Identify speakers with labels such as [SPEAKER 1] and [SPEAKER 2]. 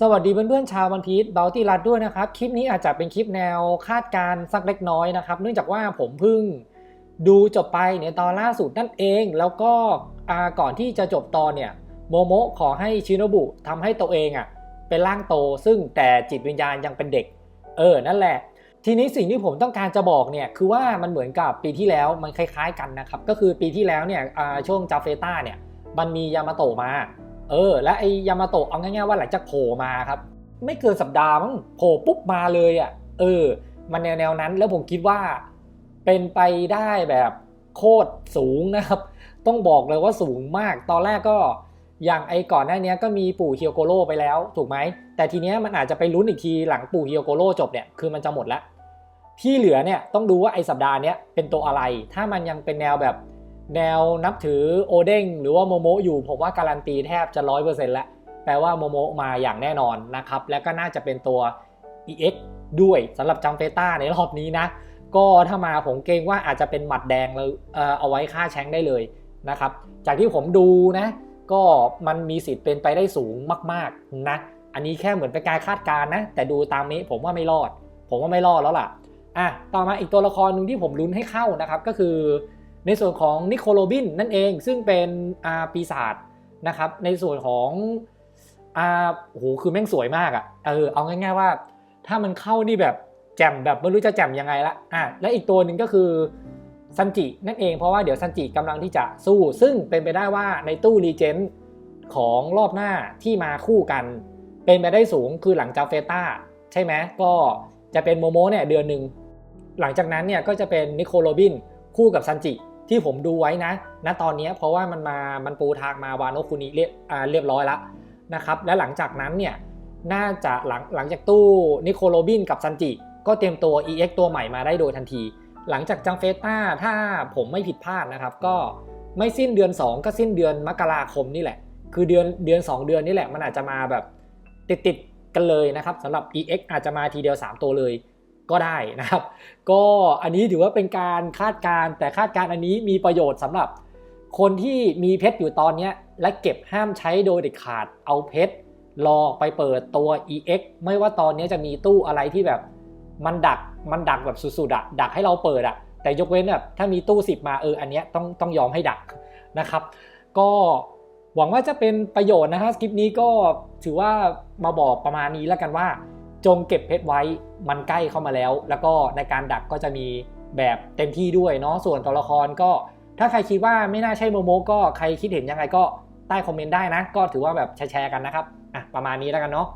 [SPEAKER 1] สวัสดีเพื่อนๆชาววันพีชเบลตี้รัดด้วยนะครับ คลิปนี้อาจจะเป็นคลิปแนวคาดการณ์สักเล็กน้อยนะครับ เนื่องจากว่าผมเพิ่งดูจบไปในตอนล่าสุดนั่นเอง แล้วก็ก่อนที่จะจบตอนเนี่ยโมโมะขอให้ชิโนบุทำให้ตัวเองอะเป็นร่างโตซึ่งแต่จิตวิญญาณยังเป็นเด็ก เออนั่นแหละ ทีนี้สิ่งที่ผมต้องการจะบอกเนี่ยคือว่ามันเหมือนกับปีที่แล้วมันคล้ายๆกันนะครับก็คือปีที่แล้วเนี่ยช่วงจาเฟต้าเนี่ยมันมียามาโตะมา เออ และไอยามาโตะเอาง่ายๆว่าหลังจากโผล่มาครับ ไม่เกินสัปดาห์มั้งโผล่ปุ๊บมาเลยอะ่ะ เออ มันแนวแนวๆนั้นแล้วผมคิดว่า เป็นไปได้แบบโคตรสูงนะครับ ต้องบอกเลยว่าสูงมาก ตอนแรกก็อย่างไอก่อนหน้านี้ก็มีปู่ฮิโอโกโร่ไปแล้ว ถูกไหม แต่ทีเนี้ยมันอาจจะไปลุ้นอีกทีหลังปู่ฮิโอโกโร่จบเนี่ยคือมันจะหมดละที่เหลือเนี่ยต้องดูว่าไอสัปดาห์เนี้ยเป็นตัวอะไร ถ้ามันยังเป็นแนวแบบ แนวนับถือโอเด้งหรือว่าโมโมะอยู่ผมว่าการันตีแทบจะร้อยเปอร์เซ็นต์แล้วแปลว่าโมโมะมาอย่างแน่นอนนะครับ และก็น่าจะเป็นตัว EX ด้วยสำหรับจัมเฟต้าในรอบนี้นะ ก็ถ้ามาผมเกรงว่าอาจจะเป็นหมัดแดงเลยเออเอาไว้ฆ่าแชงได้เลยนะครับ จากที่ผมดูนะ ก็มันมีสิทธิ์เป็นไปได้สูงมากๆนะอันนี้แค่เหมือนเป็นการคาดการณ์นะ แต่ดูตามนี้ผมว่าไม่รอด ผมว่าไม่รอดแล้วล่ะอะต่อมาอีกตัวละครหนึ่งที่ผมลุ้นให้เข้านะครับก็คือ ในส่วนของนิโคลโรบินนั่นเองซึ่งเป็นอาปีศาจนะครับในส่วนของอาโหคือแม่งสวยมากอะ่ะเออเอาง่ายๆว่า ถ้ามันเข้านี่แบบแจ่มแบบไม่รู้จะแจ่มยังไงละอะและอีกตัวหนึ่งก็คือซันจินั่นเองเพราะว่าเดี๋ยวซันจิกำลังที่จะสู้ ซึ่งเป็นไปได้ว่าในตู้รีเจนของรอบหน้าที่มาคู่กัน เป็นไปได้สูงคือหลังจากเฟต้าใช่ไหมก็จะเป็นโมโมเนี่ยเดือนหนึ่งหลังจากนั้นเนี่ยก็จะเป็นนิโคลโรบินคู่กับซันจิ ที่ผมดูไว้นะ ณ ตอนนี้เพราะว่ามันมา มันปูทางมาวานโนคุนิเรียบเรียบร้อยแล้วนะครับ และหลังจากนั้นเนี่ย น่าจะหลังหลังจากตู้นิโคลโรบินกับซันจิ ก็เตรียมตัว EX ตัวใหม่มาได้โดยทันที หลังจากจังเฟต้าถ้าผมไม่ผิดพลาดนะครับ ก็ไม่สิ้นเดือน 2 ก็สิ้นเดือนมกราคมนี่แหละ คือเดือนเดือน 2 เดือนนี่แหละ มันอาจจะมาแบบติดติดกันเลยนะครับสำหรับ EX อาจจะมาทีเดียว 3 ตัวเลย ก็ได้นะครับ ก็อันนี้ถือว่าเป็นการคาดการณ์แต่คาดการณ์อันนี้มีประโยชน์สำหรับ คนที่มีเพชรอยู่ตอนนี้และเก็บห้ามใช้โดยเด็ดขาดเอาเพชรรอไปเปิดตัว EX ไม่ว่าตอนนี้จะมีตู้อะไรที่แบบมันดักมันดักแบบสุดๆอะดักให้เราเปิดอะแต่ยกเว้นแบบถ้ามีตู้ 10 มาเอออันเนี้ยต้องต้องยอมให้ดักนะครับ ก็หวังว่าจะเป็นประโยชน์นะฮะคลิปนี้ก็ถือว่ามาบอกประมาณนี้แล้วกันว่า จงเก็บเพชรไว้มันใกล้เข้ามาแล้ว แล้วก็ในการดักก็จะมีแบบเต็มที่ด้วยเนาะส่วนตัวละครก็ ถ้าใครคิดว่าไม่น่าใช่โมโมก็ใครคิดเห็นยังไงก็ใต้คอมเมนต์ได้นะ ก็ถือว่าแบบแชร์กันนะครับอะประมาณนี้แล้วกันเนาะ